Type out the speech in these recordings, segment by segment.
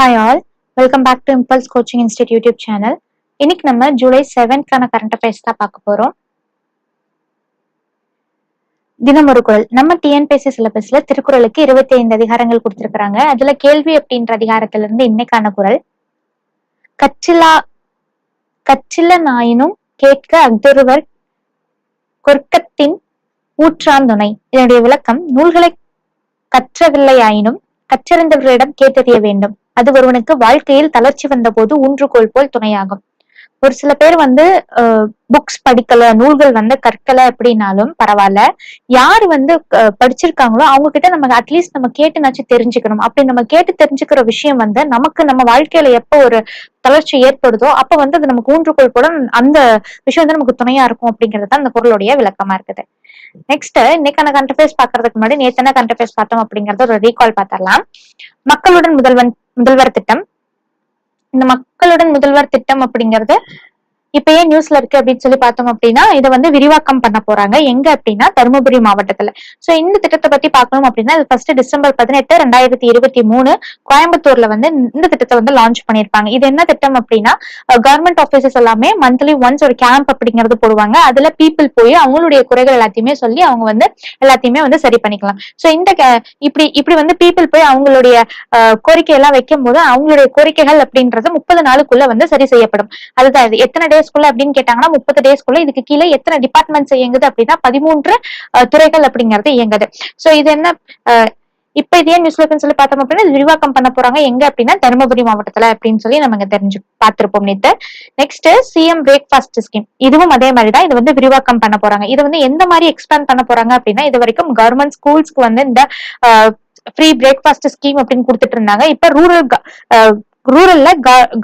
Hi all welcome back to Impulse coaching institute YouTube channel இன்னைக்கு நம்ம July செவன்த்கான current affairs தான் பார்க்க போறோம். தினம் ஒரு குரல். நம்ம டிஎன்பிஎஸ்சி சிலபஸ்ல திருக்குறளுக்கு இருபத்தி ஐந்து அதிகாரங்கள் கொடுத்திருக்கிறாங்க. அதுல கேள்வி அப்படின்ற அதிகாரத்துல இருந்து இன்னைக்கான குரல். கச்சிலா கச்சில நாயினும் கேட்க அக்தொருவர் கொர்க்கத்தின் ஊற்றாந்துணை இதனுடைய விளக்கம் நூல்களை கற்றவில்லையாயினும் கற்றறிந்தவர்களிடம் கேட்டறிய வேண்டும். அது ஒருவனுக்கு வாழ்க்கையில் தளர்ச்சி வந்தபோது ஊன்றுகோல் போல் துணையாகும். ஒரு சில பேர் வந்து புக்ஸ் படிக்கல நூல்கள் வந்து கற்கல அப்படின்னாலும் பரவாயில்ல. யார் வந்து படிச்சிருக்காங்களோ அவங்க கிட்ட நம்ம அட்லீஸ்ட் நம்ம கேட்டுனாச்சும் தெரிஞ்சுக்கணும். அப்படி நம்ம கேட்டு தெரிஞ்சுக்கிற விஷயம் வந்து நமக்கு நம்ம வாழ்க்கையில எப்போ ஒரு தளர்ச்சி ஏற்படுதோ அப்ப வந்து அது நமக்கு ஊன்றுகோல் போல அந்த விஷயம் வந்து நமக்கு துணையா இருக்கும் அப்படிங்கிறது தான் அந்த பொருளுடைய விளக்கமா இருக்குது. நெக்ஸ்ட் இன்னைக்கான கண்டபேஸ் பாக்குறதுக்கு முன்னாடி நேத்தன கண்டபேஸ் பார்த்தோம் அப்படிங்கறத ஒரு ரீகால் பார்த்தரலாம் மக்களுடன் முதல்வன் முதல்வர் திட்டம். இந்த மக்களுடன் முதல்வர் திட்டம் அப்படிங்கறது இப்ப ஏன் நியூஸ்ல இருக்கு அப்படின்னு சொல்லி பார்த்தோம் அப்படின்னா இதை வந்து விரிவாக்கம் பண்ண போறாங்க. எங்க அப்படின்னா தருமபுரி மாவட்டத்துல. சோ இந்த திட்டத்தை பத்தி பார்க்கணும் அப்படின்னா இது ஃபர்ஸ்ட் டிசம்பர் பதினெட்டு ரெண்டாயிரத்தி இருபத்தி மூணு கோயம்புத்தூர்ல வந்து இந்த திட்டத்தை வந்து லான்ச் பண்ணிருப்பாங்க இது என்ன திட்டம் அப்படின்னா கவர்மெண்ட் ஆபீசஸ் எல்லாமே மந்த்லி ஒன்ஸ் ஒரு கேம்ப் அப்படிங்கறது போடுவாங்க. அதுல பீப்புள் போய் அவங்களுடைய குறைகள் எல்லாத்தையுமே சொல்லி அவங்க வந்து எல்லாத்தையுமே வந்து சரி பண்ணிக்கலாம். சோ இந்த இப்படி இப்படி வந்து பீப்புள் போய் அவங்களுடைய கோரிக்கை எல்லாம் வைக்கும் போது அவங்களுடைய கோரிக்கைகள் அப்படின்றது முப்பது நாளுக்குள்ள வந்து சரி செய்யப்படும். அதுதான் இது. எத்தனை டேஸ்க்குள்ள அப்படின்னு கேட்டாங்கன்னா முப்பது டேஸ்க்குள்ள இதுக்கு கீழே எத்தனை டிபார்ட்மெண்ட்ஸ் இயங்குது அப்படின்னா பதிமூன்று துறைகள் அப்படிங்கிறது இயங்குது. சோ இது என்ன இப்ப இதே நியூஸ்ல சொல்லி பார்த்தோம் அப்படின்னா விரிவாக்கம் பண்ண போறாங்க. எங்க அப்படின்னா தருமபுரி மாவட்டத்துல அப்படின்னு சொல்லி நம்ம இங்க தெரிஞ்சு பார்த்திருப்போம் நேத்து. நெக்ஸ்ட் சிஎம் பிரேக்ஃபாஸ்ட் ஸ்கீம் இதுவும் அதே மாதிரி தான் இது வந்து விரிவாக்கம் பண்ண போறாங்க. இது வந்து எந்த மாதிரி எக்ஸ்பேண்ட் பண்ண போறாங்க அப்படின்னா இது வரைக்கும் கவர்மெண்ட் ஸ்கூல்ஸ்க்கு வந்து இந்த ஃப்ரீ பிரேக்ஃபாஸ்ட் ஸ்கீம் அப்படின்னு கொடுத்துட்டு இருந்தாங்க. இப்ப ரூரல் ரூரல்ல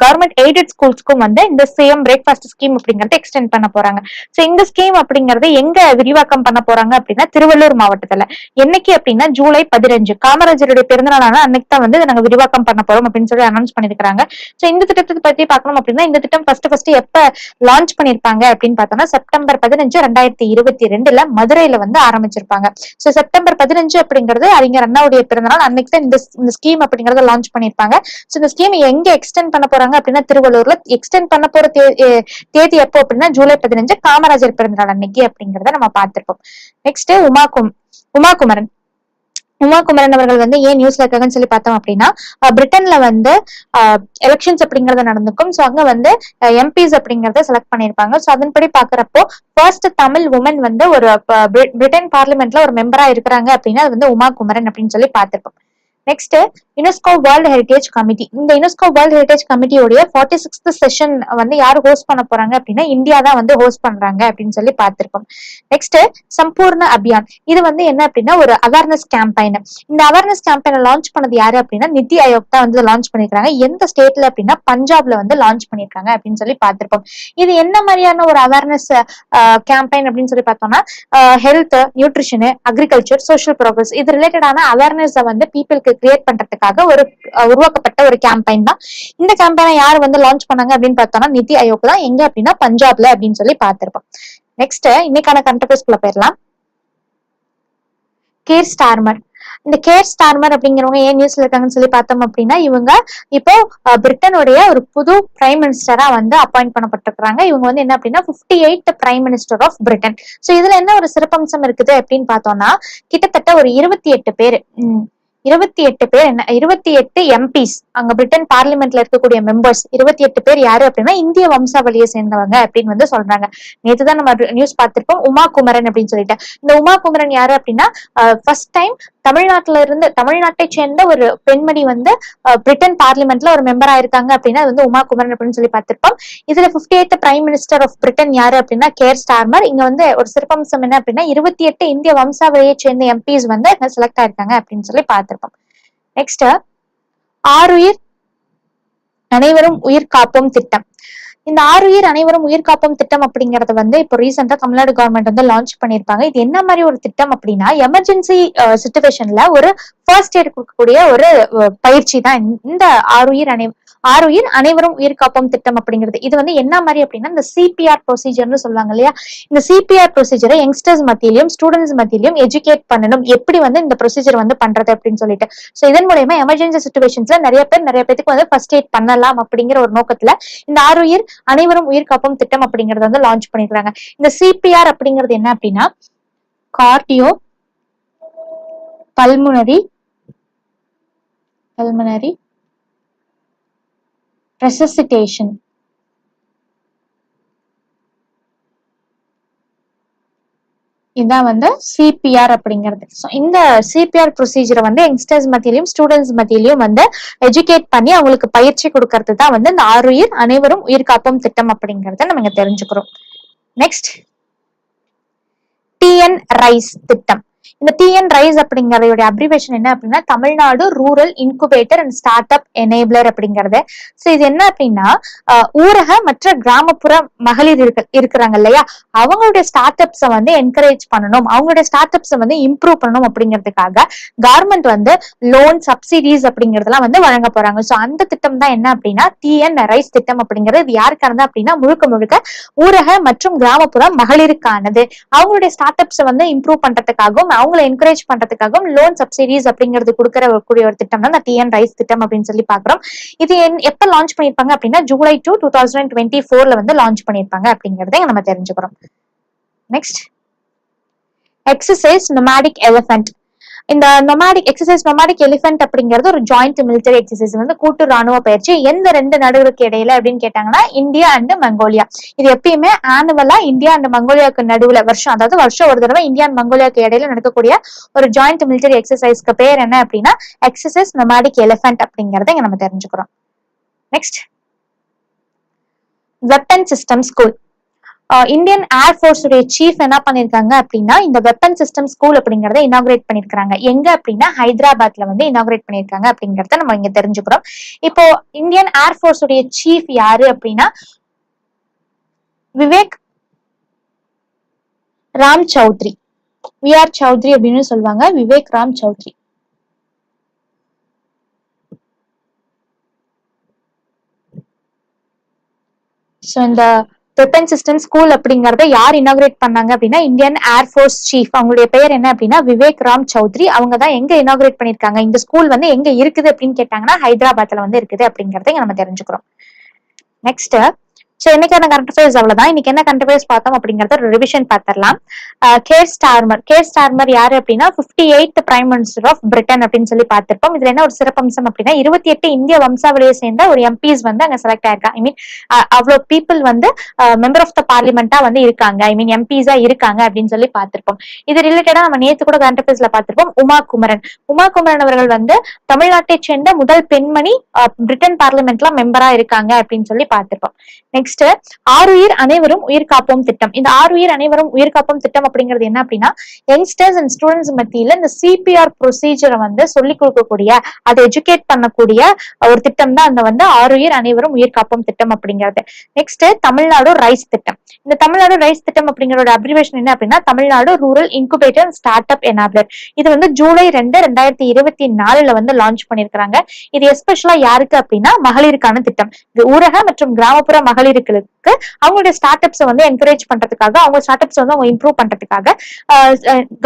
கவர்மெண்ட் எய்டட் ஸ்கூல்ஸ்க்கும் வந்து இந்த சேம் பிரேக்ஃபாஸ்ட் ஸ்கீம் அப்படிங்கறத எக்ஸ்டெண்ட் பண்ண போறாங்க. சோ இந்த ஸ்கீம் அப்படிங்கறத எங்க விரிவாக்கம் பண்ண போறாங்க அப்படின்னா திருவள்ளூர் மாவட்டத்துல. என்னைக்கு அப்படின்னா ஜூலை பதினஞ்சு. காமராஜருடைய பிறந்தநாளான அன்னைக்கு தான் வந்து நாங்க விரிவாக்கம் பண்ண போறோம் அப்படின்னு சொல்லி அனௌன்ஸ் பண்ணிருக்காங்க சோ இந்த திட்டத்தை பத்தி பார்க்கணும் அப்படின்னா இந்த திட்டம் ஃபர்ஸ்ட் ஃபர்ஸ்ட் எப்ப லான்ச் பண்ணிருப்பாங்க அப்படின்னு பார்த்தோம்னா செப்டம்பர் பதினஞ்சு ரெண்டாயிரத்தி இருபத்தி ரெண்டுல மதுரையில வந்து ஆரம்பிச்சிருப்பாங்க. சோ செப்டம்பர் பதினஞ்சு அப்படிங்கிறது அறிஞர் அண்ணாவுடைய பிறந்தநாள். அன்னைக்கு தான் இந்த இந்த ஸ்கீம் அப்படிங்கறத லான்ச் பண்ணிருப்பாங்க. சோ இந்த ஸ்கீம் எங்க எக்ஸ்டெண்ட் பண்ண போறாங்க அப்படின்னா திருவள்ளூர்ல எக்ஸ்டெண்ட் பண்ண போற தேதி எப்போ அப்படின்னா ஜூலை பதினஞ்சு காமராஜர் பிறந்தநாள் அன்னைக்கு அப்படிங்கறத நம்ம பார்த்திருப்போம். நெக்ஸ்ட் உமாகும் உமாகுமரன் உமாகுமரன் அவர்கள் வந்து ஏன் நியூஸ்ல இருக்காங்கன்னு சொல்லி பார்த்தோம் அப்படின்னா பிரிட்டன்ல வந்து எலெக்ஷன்ஸ் அப்படிங்கறது நடந்துக்கும் சோ அங்க வந்து எம்பிஸ் அப்படிங்கறத செலக்ட் பண்ணிருப்பாங்க ஸோ அதன்படி பாக்குறப்போ ஃபர்ஸ்ட் தமிழ் உமன் வந்து ஒரு பிரிட்டன் பார்லிமெண்ட்ல ஒரு மெம்பரா இருக்கிறாங்க அப்படின்னா அது வந்து உமா குமரன் அப்படின்னு சொல்லி பார்த்திருப்போம். Next UNESCO world heritage committee இந்த யுனெஸ்கோ வேர்ல்ட் ஹெரிடேஜ் கமிட்டியோடைய ஃபார்ட்டி சிக்ஸ்த் செஷன் வந்து யார் ஹோஸ்ட் பண்ண போறாங்க அப்படின்னா இந்தியா தான் வந்து ஹோஸ்ட் பண்றாங்க அப்படின்னு சொல்லி பார்த்திருக்கோம். நெக்ஸ்ட் சம்பூர்ண அபியான். இது வந்து என்ன அப்படின்னா ஒரு அவேர்னஸ் கேம்பெயின் இந்த அவேர்னஸ் கேம்பெயினை லான்ச் பண்ணது யாரு அப்படின்னா நிதி ஆயோக் தான் வந்து லான்ச் பண்ணிருக்காங்க. எந்த ஸ்டேட்ல அப்படின்னா பஞ்சாப்ல வந்து லான்ச் பண்ணிருக்காங்க அப்படின்னு சொல்லி பார்த்திருப்போம் இது என்ன மாதிரியான ஒரு அவேர்னஸ் கேம்பெயின் அப்படின்னு சொல்லி பார்த்தோம்னா health nutrition agriculture social progress இது ரிலேட்டடான அவேர்னஸ் வந்து பீப்புளுக்கு கிரியேட் பண்றதுக்காக ஒரு உருவாக்கப்பட்ட ஒரு கேம்பெயின் தான். இந்த கேம்பெயினை யார் வந்து லான்ச் பண்ணாங்க அப்படின்னு பார்த்தோம்னா நிதி ஆயோக் தான். எங்க அப்படின்னா பஞ்சாப்ல அப்படின்னு சொல்லி பார்த்திருப்போம். நெக்ஸ்ட் இன்னைக்கான கண்டபேஸ்குள்ள போயிடலாம். கேர் ஸ்டார்மர் இந்த கேர் ஸ்டார்மர் அப்படிங்கிறவங்க ஏன் நியூஸ்ல இருக்காங்கன்னு சொல்லி பார்த்தோம் அப்படின்னா இவங்க இப்போ பிரிட்டனுடைய ஒரு புது பிரைம் மினிஸ்டரா வந்து அப்பாயிண்ட் பண்ணப்பட்டிருக்கிறாங்க. இவங்க வந்து என்ன அப்படின்னா 58th eight prime minister of Britain so இதுல என்ன ஒரு சிறப்பம்சம் இருக்குது அப்படின்னு பார்த்தோம்னா கிட்டத்தட்ட ஒரு இருபத்தி எட்டு பேர். இருபத்தி எட்டு பேர் என்ன இருபத்தி எட்டு எம்பிஸ் அங்க பிரிட்டன் பார்லிமெண்ட்ல இருக்கக்கூடிய மெம்பர்ஸ் இருபத்தி எட்டு பேர் யாரு அப்படின்னா இந்திய வம்சாவளியை சேர்ந்தவங்க அப்படின்னு வந்து சொல்றாங்க. நேற்று தான் நம்ம நியூஸ் பார்த்திருப்போம் உமா குமரன் அப்படின்னு சொல்லிட்டு. இந்த உமா குமரன் யாரு அப்படின்னா ஃபர்ஸ்ட் டைம் தமிழ்நாட்டுல இருந்து தமிழ்நாட்டை சேர்ந்த ஒரு பெண்மணி வந்து பிரிட்டன் பார்லிமெண்ட்ல ஒரு மெம்பர் ஆயிருக்காங்க அப்படின்னா அது வந்து உமா குமரன் அப்படின்னு சொல்லி பார்த்திருப்போம். இதுல 58th eighth prime minister of Britain யாரு அப்படின்னா கேர் ஸ்டார்மர் இங்க வந்து ஒரு சிறப்பம்சம் என்ன அப்படின்னா இருபத்தி எட்டு இந்திய வம்சாவளியை சேர்ந்த எம்பிஸ் வந்து செலக்ட் ஆயிருக்காங்க அப்படின்னு சொல்லி பார்த்திருப்போம். நெக்ஸ்ட் ஆறுயிர் அனைவரும் உயிர் காப்போம் திட்டம். இந்த ஆறுயிர் அனைவரும் உயிர் காப்போம் திட்டம் அப்படிங்கறது வந்து இப்போ ரீசெண்டா தமிழ்நாடு கவர்மெண்ட் வந்து லான்ச் பண்ணிருப்பாங்க இது என்ன மாதிரி ஒரு திட்டம் அப்படின்னா எமர்ஜென்சி சுச்சுவேஷன்ல ஒரு ஃபர்ஸ்ட் எய்ட் கொடுக்கக்கூடிய ஒரு பயிற்சி தான் இந்த- ஆறுயிர் அனை ஆறுயிர் அனைவரும் உயிர் காப்போம் திட்டம் அப்படிங்கிறது. இது வந்து என்ன மாதிரி அப்படின்னா இந்த சிபிஆர் ப்ரொசீஜர்னு சொல்லுவாங்க இல்லையா? இந்த சிபிஆர் ப்ரொசீஜரை யங்ஸ்டர்ஸ் மத்தியிலும் ஸ்டூடெண்ட்ஸ் மத்தியிலும் எஜுகேட் பண்ணணும். எப்படி வந்து இந்த ப்ரொசீஜர் வந்து பண்றது அப்படின்னு சொல்லிட்டு. ஸோ இதன் மூலயமா எமர்ஜென்சி சுச்சுவேஷன்ஸ்ல நிறைய பேர் நிறைய பேருக்கு வந்து ஃபர்ஸ்ட் எய்ட் பண்ணலாம் அப்படிங்கிற ஒரு நோக்கத்துல இந்த ஆறுயிர் அனைவரும் உயிர் காப்போம் திட்டம் அப்படிங்கறத வந்து லான்ச் பண்ணிருக்காங்க. இந்த சிபிஆர் அப்படிங்கிறது என்ன அப்படின்னா கார்டியோ பல்முனரி பல்முனரி ரெசசிட்டேஷன் இதுதான் வந்து சிபிஆர் அப்படிங்கிறது. ஸோ இந்த சிபிஆர் ப்ரொசீஜரை வந்து யங்ஸ்டர்ஸ் மத்தியிலையும் ஸ்டூடெண்ட்ஸ் மத்தியிலையும் வந்து எஜுகேட் பண்ணி அவங்களுக்கு பயிற்சி கொடுக்கறது தான் வந்து இந்த ஆறுயிர் அனைவரும் உயிர் காப்போம் திட்டம் அப்படிங்கிறத நம்ம இங்க தெரிஞ்சுக்கிறோம். நெக்ஸ்ட் டிஎன் ரைஸ் திட்டம். இந்த டிஎன் ரைஸ் அப்படிங்கறதோட அப்ரிவேஷன் என்ன அப்படின்னா Tamil Nadu rural incubator and start up enabler அப்படிங்கறது. சோ இது என்ன அப்படின்னா ஊரக மற்ற கிராமப்புற மகளிர் இருக்க இருக்கிறாங்க இல்லையா? அவங்களுடைய ஸ்டார்ட் அப்ஸை வந்து என்கரேஜ் பண்ணணும். அவங்களுடைய ஸ்டார்ட் அப்ஸை வந்து இம்ப்ரூவ் பண்ணணும் அப்படிங்கிறதுக்காக கவர்மெண்ட் வந்து லோன் சப்சிடிஸ் அப்படிங்கறதெல்லாம் வந்து வழங்க போறாங்க. சோ அந்த திட்டம் தான் என்ன அப்படின்னா டிஎன் ரைஸ் திட்டம் அப்படிங்கிறது. இது யாருக்கானது அப்படின்னா முழுக்க முழுக்க ஊரக மற்றும் கிராமப்புற மகளிருக்கானது. அவங்களுடைய ஸ்டார்ட் அப்ஸை வந்து இம்ப்ரூவ் பண்றதுக்காகவும் அவங்கள என்கரேஜ் பண்றதுக்காகவும் லோன் சப்சிடிஸ் அப்படிங்கிறது கொடுக்கற கூடிய ஒரு திட்டம் தான் டிஎன் ரைஸ் திட்டம் அப்படின்னு சொல்லி பாக்குறோம் இது எப்ப லான்ச் பண்ணிருப்பாங்க அப்படின்னா July two two thousand twenty ஃபோர்ல வந்து லான்ச் பண்ணிருப்பாங்க அப்படிங்கறத நம்ம தெரிஞ்சுக்கிறோம். நெக்ஸ்ட் எக்ஸசைஸ் நொமாடிக் எலிஃபென்ட் இந்த நொமாடிக் எக்ஸசைஸ் நொமாடிக் எலிஃபென்ட் அப்படிங்கிறது ஒரு ஜாயிண்ட் மிலிட்டரி எக்ஸசைஸ் வந்து கூட்டு ராணுவ பயிற்சி. எந்த ரெண்டு நடுவருக்கு இடையில அப்படின்னு கேட்டாங்கன்னா இந்தியா அண்ட் மங்கோலியா. இது எப்பயுமே ஆனுவலா இந்தியா அண்ட் மங்கோலியாவுக்கு நடுவுல வருஷம். அதாவது வருஷம் ஒரு தடவை இந்தியா அண்ட் மங்கோலியாவுக்கு இடையில நடக்கக்கூடிய ஒரு ஜாயிண்ட் மிலிட்டரி எக்ஸசைஸ்க்கு பேர் என்ன அப்படின்னா எக்ஸசைஸ் நொமாடிக் எலிஃபென்ட் அப்படிங்கறத இங்க நம்ம தெரிஞ்சுக்கிறோம். Next weapon system school Indian air force உடைய சீஃப் என்ன பண்ணிருக்காங்க அப்படின்னா இந்த வெப்பன் சிஸ்டம் ஸ்கூல் அப்படிங்கறத இனாகிரேட் பண்ணிருக்காங்க எங்க அப்படின்னா ஹைதராபாத்ல வந்து இனாகிரேட் பண்ணிருக்காங்க அப்படிங்கறத நம்ம இங்க தெரிஞ்சுக்கிறோம். இப்போ இந்தியன் ஏர்ஃபோர்ஸ் உடைய சீஃப் யாரு அப்படின்னா விவேக் ராம் சௌத்ரி. வி ஆர் சௌத்ரி அப்படின்னு சொல்லுவாங்க விவேக் ராம் சௌத்ரி. ஸோ இந்த வெப்பன் சிஸ்டம் ஸ்கூல் அப்படிங்கறத யார் இனாகிரேட் பண்ணாங்க அப்படின்னா இந்தியன் ஏர்ஃபோர்ஸ் சீஃப் அவங்களுடைய பெயர் என்ன அப்படின்னா விவேக் ராம் சௌத்ரி அவங்க தான் எங்க இனாகிரேட் பண்ணிருக்காங்க இந்த ஸ்கூல் வந்து எங்க இருக்குது அப்படின்னு கேட்டாங்கன்னா ஹைதராபாத்ல வந்து இருக்குது அப்படிங்கறத நம்ம தெரிஞ்சுக்கிறோம். நெக்ஸ்ட் சோ இன்னைக்கான கரண்ட் அஃபேர்ஸ் அவ்வளவுதான். இன்னைக்கு என்ன கரண்ட் அஃபேர்ஸ் பார்த்தோம் அப்படிங்கறத ஒரு ரிவிஷன் பார்த்திடலாம். கேர் ஸ்டார்மர் கேர் ஸ்டார்மர் யாரு அப்படின்னா fifty eight prime minister of Britain அப்படின்னு சொல்லி பார்த்திருப்போம். இதுல என்ன ஒரு சிறப்பம்சம் அப்படின்னா இருபத்தி எட்டு இந்திய வம்சாவளியை சேர்ந்த ஒரு எம்பிஸ் வந்து அங்க செலக்ட் ஆயிருக்காங்க ஐ மீன் அவ்வளவு பீப்புள் வந்து மெம்பர் ஆஃப் த பார்லிமெண்டா வந்து இருக்காங்க. ஐ மீன் எம்பிஸா இருக்காங்க அப்படின்னு சொல்லி பார்த்திருப்போம். இது ரிலேட்டடா நம்ம நேத்து கூட கரண்ட் அஃபேர்ஸ்ல பார்த்திருப்போம் உமா குமரன். உமா குமரன் அவர்கள் வந்து தமிழ்நாட்டை சேர்ந்த முதல் பெண்மணி அஹ், பிரிட்டன் பார்லிமெண்ட்ல மெம்பரா இருக்காங்க அப்படின்னு சொல்லி பார்த்திருப்போம். நெக்ஸ்ட் ஆறுயிர் அனைவரும் உயிர் காப்போம் திட்டம். இந்த ஆறுயிர் அனைவரும் உயிர் காப்போம் திட்டம் அப்படிங்கிறது என்ன அப்படின்னா யங்ஸ்டர்ஸ் அண்ட் ஸ்டூடெண்ட்ஸ் மத்தியில இந்த சிபிஆர் ப்ரொசீஜரை வந்து சொல்லிக் கொடுக்கக்கூடிய அதை எஜுகேட் பண்ணக்கூடிய ஒரு திட்டம் தான் அந்த வந்து ஆறுயிர் அனைவரும் உயிர் காப்போம் திட்டம் அப்படிங்கிறது. நெக்ஸ்ட் தமிழ்நாடு ரைஸ் திட்டம். இந்த தமிழ்நாடு ரைஸ் திட்டம் அப்படிங்கிறோட அப்ரிவேஷன் என்ன அப்படின்னா Tamil Nadu rural incubator start up enabler இது வந்து ஜூலை ரெண்டு ரெண்டாயிரத்தி இருபத்தி நாலுல வந்து லான்ச் பண்ணிருக்காங்க இது எஸ்பெஷலா யாருக்கு அப்படின்னா மகளிருக்கான திட்டம். இது ஊரக மற்றும் கிராமப்புற மகளிர் மகளிர்களுக்கு அவங்களுடைய ஸ்டார்ட் அப்ஸை வந்து என்கரேஜ் பண்றதுக்காக அவங்க ஸ்டார்ட் அப்ஸ் வந்து அவங்க இம்ப்ரூவ் பண்றதுக்காக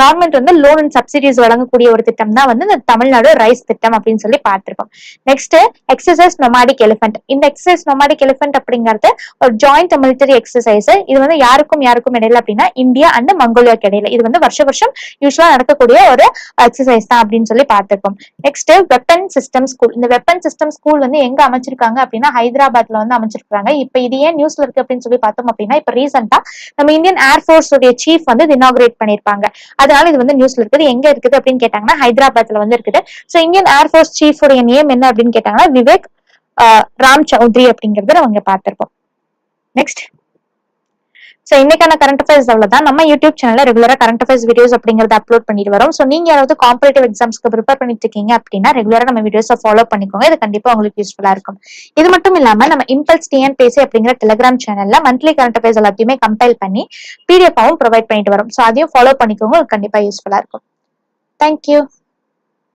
கவர்மெண்ட் வந்து லோன் அண்ட் சப்சிடிஸ் வழங்கக்கூடிய ஒரு திட்டம் தான் வந்து இந்த தமிழ்நாடு ரைஸ் திட்டம் அப்படின்னு சொல்லி பார்த்திருக்கோம். நெக்ஸ்ட் எக்ஸசைஸ் நொமாடிக் எலிஃபென்ட் இந்த எக்ஸசைஸ் நொமாடிக் எலிஃபென்ட் அப்படிங்கிறது ஒரு ஜாயிண்ட் மிலிட்டரி எக்ஸசைஸ் இது வந்து யாருக்கும் யாருக்கும் இடையில அப்படின்னா இந்தியா அண்ட் மங்கோலியாக்கு இடையில. இது வந்து வருஷ வருஷம் யூஸ்வலா நடக்கக்கூடிய ஒரு எக்ஸசைஸ் தான் அப்படின்னு சொல்லி பார்த்திருக்கோம். நெக்ஸ்ட் வெப்பன் சிஸ்டம் ஸ்கூல் இந்த வெப்பன் சிஸ்டம் ஸ்கூல் வந்து எங்க அமைச்சிருக்காங்க அப்படின்னா ஹைதராபாத்ல வந்து அமைச்சிருக்காங்க இப்ப இது ஏன் நியூஸ்ல இருக்கு அப்படின்னு சொல்லி பார்த்தோம் அப்படின்னா இப்ப ரீசெண்டா நம்ம இந்தியன் ஏர்ஃபோர்ஸ் உடைய சீஃப் வந்து இனாகிரேட் பண்ணிருப்பாங்க அதனால இது வந்து நியூஸ்ல இருக்குது. எங்க இருக்குது அப்படின்னு கேட்டாங்கன்னா ஹைதராபாத்ல வந்து இருக்குது. So Indian air force chief உடைய நேம் என்ன அப்படின்னு கேட்டாங்கன்னா விவேக் ராம் சௌத்ரி அப்படிங்கறத நம்ம பார்த்திருப்போம். நெக்ஸ்ட் சோ இன்னைக்கான கரண்ட் அஃபேர்ஸ் அவ்வளவுதான். நம்ம யூடியூப் சேனல்ல ரெகுலரா கரண்ட் அஃபேர்ஸ் வீடியோஸ் அப்படிங்கறத அப்லோட் பண்ணிட்டு வரோம். சோ நீங்க யாராவது காம்பரேட்டிவ் எக்ஸாம்ஸ்க்கு ப்ரிப்பேர் பண்ணிட்டு இருக்கீங்க அப்படின்னா ரெகுலரா நம்ம வீடியோஸை ஃபாலோ பண்ணிக்கோங்க. இது கண்டிப்பா உங்களுக்கு யூஸ்ஃபுல்லா இருக்கும். இது மட்டும் இல்லாம நம்ம இம்பல்ஸ் டிஎன் பேசி அப்படிங்கிற டெலிகிராம் சேனல்ல மந்த்லி கரண்ட் அஃபேர்ஸ் எல்லாத்தையுமே கம்பைல் பண்ணி பிடிஎஃபாவும் ப்ரொவைட் பண்ணிட்டு வரோம். சோ அதையும் ஃபாலோ பண்ணிக்கோங்க. உங்களுக்கு கண்டிப்பா யூஸ்ஃபுல்லா இருக்கும். தேங்க்யூ